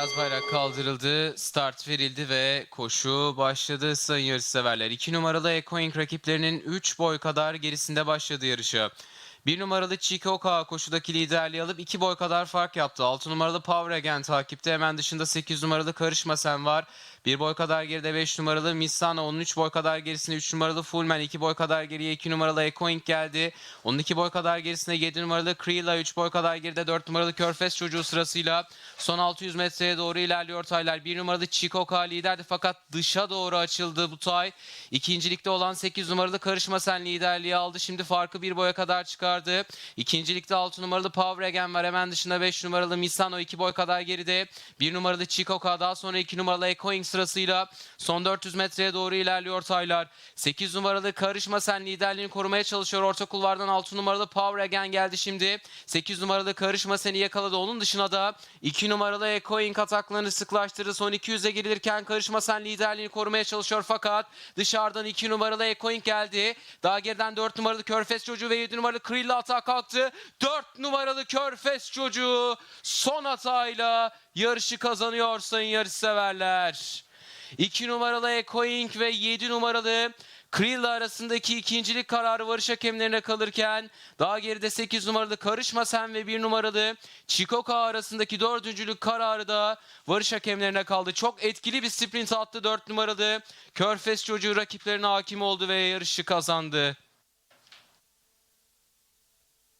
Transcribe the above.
Beyaz bayrak kaldırıldı, start verildi ve koşu başladı sayın yarışseverler. 2 numaralı Ecoing rakiplerinin 3 boy kadar gerisinde başladı yarışa. 1 numaralı Chikoka koşudaki liderliği alıp 2 boy kadar fark yaptı. 6 numaralı Power Again takipte. Hemen dışında 8 numaralı Karışma Sen var. 1 boy kadar geride 5 numaralı Missano. Onun 3 boy kadar gerisinde 3 numaralı Fullman. 2 boy kadar geriye 2 numaralı Ecoing geldi. Onun 2 boy kadar gerisinde 7 numaralı Krila. 3 boy kadar geride 4 numaralı Körfez çocuğu sırasıyla son 600 metreye doğru ilerliyor taylar. 1 numaralı Chikoka liderdi fakat dışa doğru açıldı bu tay. İkincilikte olan 8 numaralı Karışma Sen liderliği aldı. Şimdi farkı bir boya kadar çıkardı. İkincilikte 6 numaralı Power Again var. Hemen dışında 5 numaralı Misano 2 boy kadar geride. 1 numaralı Chikoka daha sonra 2 numaralı Echoing sırasıyla son 400 metreye doğru ilerliyor taylar. 8 numaralı Karışma Sen liderliğini korumaya çalışıyor. Orta kulvardan 6 numaralı Power Again geldi şimdi. 8 numaralı Karışma Sen'i yakaladı. Onun dışına da 2 numaralı Echoing ataklarını sıklaştırdı. Son 200'e girilirken Karışma Sen liderliğini korumaya çalışıyor fakat dışarıdan 2 numaralı Echoing geldi. Daha geriden 4 numaralı Körfez çocuğu ve 7 numaralı Krilla atağa kalktı. 4 numaralı Körfez çocuğu son hatayla yarışı kazanıyor sayın yarışseverler. 2 numaralı Echoing ve 7 numaralı Krilla arasındaki ikincilik kararı varış hakemlerine kalırken daha geride 8 numaralı Karışma Sen ve 1 numaralı Chikoka arasındaki dördüncülük kararı da varış hakemlerine kaldı. Çok etkili bir sprint attı 4 numaralı Körfez çocuğu rakiplerine hakim oldu ve yarışı kazandı.